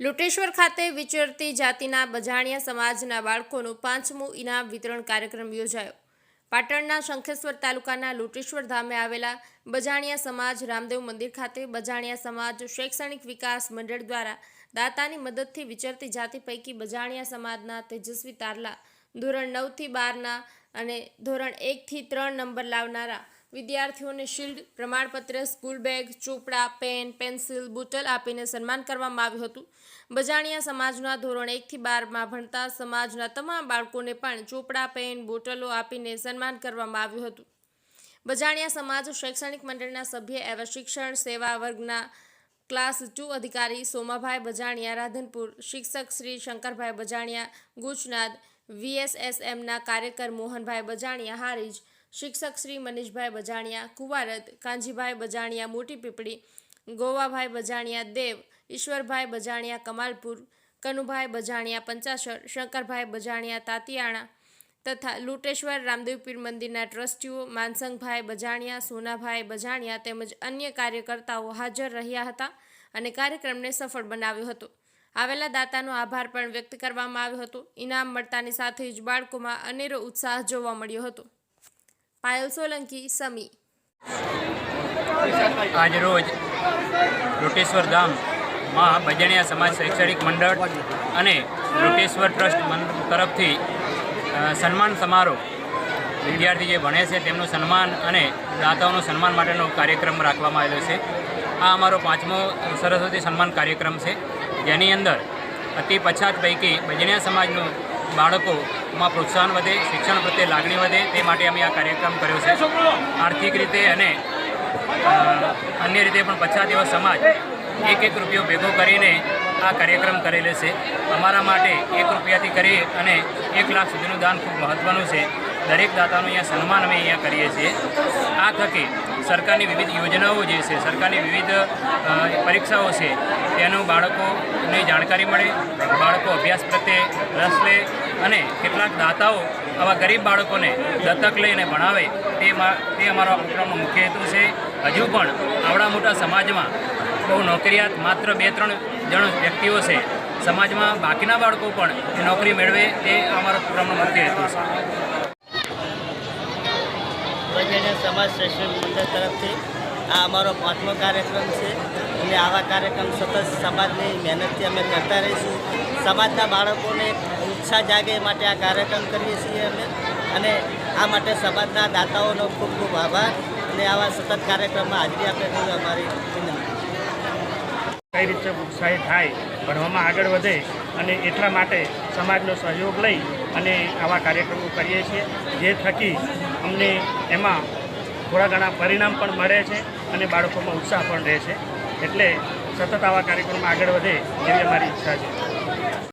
લુટેશ્વર ખાતે વિચરતી જાતિના બજાણિયા સમાજના બાળકોનું પાંચમું ઇનામ વિતરણ કાર્યક્રમ યોજાયો. પાટણના શંખેશ્વર તાલુકાના લુટેશ્વર ધામે આવેલા બજાણિયા સમાજ રામદેવ મંદિર ખાતે બજાણિયા સમાજ શૈક્ષણિક વિકાસ મંડળ દ્વારા દાતાની મદદથી વિચરતી જાતિ પૈકી બજાણિયા સમાજના તેજસ્વી તારલા ધોરણ નવથી બારના અને ધોરણ એકથી ત્રણ નંબર લાવનારા વિદ્યાર્થીઓને શિલ્ડ, પ્રમાણપત્ર, સ્કૂલ બેગ, ચોપડા, પેન, પેન્સિલ, બોટલ આપીને સન્માન કરવામાં આવ્યું હતું. બજાણિયા સમાજના ધોરણ એકથી બારમાં ભણતા સમાજના તમામ બાળકોને પણ ચોપડા, પેન, બોટલો આપીને સન્માન કરવામાં આવ્યું હતું. બજાણિયા સમાજ શૈક્ષણિક મંડળના સભ્ય એવા શિક્ષણ સેવા વર્ગના ક્લાસ ટુ અધિકારી સોમાભાઈ બજાણિયા, રાધનપુર શિક્ષક શ્રી શંકરભાઈ બજાણિયા ગુજનાદ વીએસએસએમના કાર્યકર મોહનભાઈ બજાણિયા હારીજ શિક્ષક શ્રી મનીષભાઈ બજાણિયા કુવારત કાંજીભાઈ બજાણિયા, મોટી પીપળી, ગોવાભાઈ બજાણિયા, દેવ, ઈશ્વરભાઈ બજાણિયા, કમાલપુર, કનુભાઈ બજાણિયા, પંચાસર, શંકરભાઈ બજાણિયા, તાતિયાણા તથા લુટેશ્વર રામદેવ પીર મંદિરના ટ્રસ્ટીઓ, માનસંગભાઈ બજાણિયા, સોનાભાઈ બજાણિયા તેમજ અન્ય કાર્યકર્તાઓ હાજર રહ્યા હતા અને કાર્યક્રમને સફળ બનાવ્યો હતો. આવેલા દાતાનો આભાર પણ વ્યક્ત કરવામાં આવ્યો હતો. ઇનામ મળતાની સાથે જ બાળકોમાં અનેરો ઉત્સાહ જોવા મળ્યો હતો. પાયલ સોલંકી સમી આજરોજ લોટેશ્વર ધામમાં ભજણિયા સમાજ શૈક્ષણિક મંડળ અને લોટેશ્વર ટ્રસ્ટ તરફથી સન્માન સમારોહ વિદ્યાર્થી જે ભણે છે તેમનું સન્માન અને દાતાઓનું સન્માન માટેનો કાર્યક્રમ રાખવામાં આવેલો છે. આ અમારો પાંચમો સરસ્વતી સન્માન કાર્યક્રમ છે. જેની અંદર અતિ પછાત પૈકી ભજણિયા સમાજનું બાળકોમાં પ્રોત્સાહન વધે, શિક્ષણ પ્રત્યે લાગણી વધે, તે માટે અમે આ કાર્યક્રમ કર્યો છે. આર્થિક રીતે અને અન્ય રીતે પણ પછાત એવો સમાજ એક એક રૂપિયો ભેગો કરીને આ કાર્યક્રમ કરેલો છે. અમારા માટે એક રૂપિયાથી કરી અને એક લાખ સુધીનું દાન ખૂબ મહત્ત્વનું છે. દરેક દાતાનું અહીંયા સન્માન અમે અહીંયા કરીએ છીએ. આ થકી સરકારની વિવિધ યોજનાઓ જે છે, સરકારની વિવિધ પરીક્ષાઓ છે, તેનું બાળકોને જાણકારી મળે, બાળકો અભ્યાસ પ્રત્યે રસ લે અને કેટલાક દાતાઓ આવા ગરીબ બાળકોને દત્તક લઈને ભણાવે તે તે અમારો આ મુખ્ય હેતુ છે. હજુ પણ આવડા મોટા સમાજમાં બહુ નોકરિયાત માત્ર બે, ત્રણ જણ વ્યક્તિઓ છે. સમાજમાં બાકીના બાળકો પણ નોકરી મેળવે તે અમારો પ્રોગ્રામનો મુખ્ય હેતુ છે. વૈજ્ઞાનિક સમાજ શૈક્ષણિક મંડળ તરફથી આ અમારો પાંચમો કાર્યક્રમ છે. અને આવા કાર્યક્રમ સતત સમાજની મહેનતથી અમે કરતા રહીશું. સમાજના બાળકોને ઉત્સાહ જાગે માટે આ કાર્યક્રમ કરીએ છીએ અમે. અને આ માટે સમાજના દાતાઓનો ખૂબ ખૂબ આભાર. અને આવા સતત કાર્યક્રમમાં હાજરી આપે અમારી કઈ રીતે ઉત્સાહિત થાય, ભણવામાં આગળ વધે અને એટલા માટે સમાજનો સહયોગ લઈ અને આવા કાર્યક્રમો કરીએ છીએ, જે થકી અમને એમાં થોડા ઘણા પરિણામ પણ મળે છે અને બાળકોમાં ઉત્સાહ પણ રહે છે. એટલે સતત આવા કાર્યક્રમમાં આગળ વધે એવી અમારી ઈચ્છા છે.